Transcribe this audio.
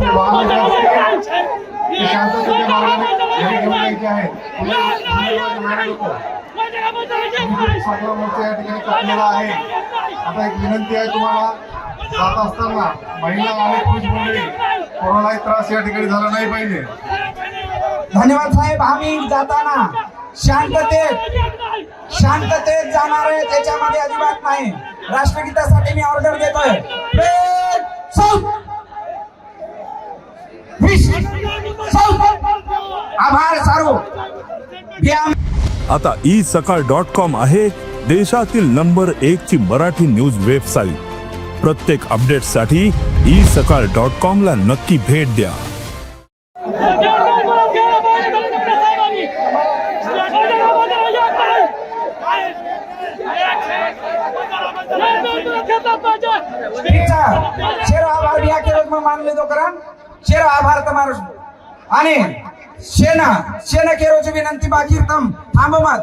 आपले वाहन असतील ते शांततेच्या मार्गाने घेऊन यायचे आहे पुढे धन्यवाद म्हणायला मोर्चा या ठिकाणी काढलेला आहे आता एक विनंती आहे तुम्हाला जात असताना महिला आणि पुरुष मंडळी कोणालाही त्रास या ठिकाणी झाला नाही पाहिजे धन्यवाद साहेब आम्ही जाताना शांततेत शांततेत जाणार आहे त्याच्यामध्ये अजिबात नाही. राष्ट्रगीतासाठी मी ऑर्डर देतोय. आभार सारो. आता ई सकाळ डॉट कॉम आहे देशातील नंबर एक ची मराठी न्यूज वेबसाईट. प्रत्येक अपडेटसाठी ई सकाळ डॉट कॉम ला नक्की भेट द्या. मानले तो करा. શેરો આભાર તમારો અને શેના શેના કેરો છે? વિનંતી બાકી તમ થાંભો મત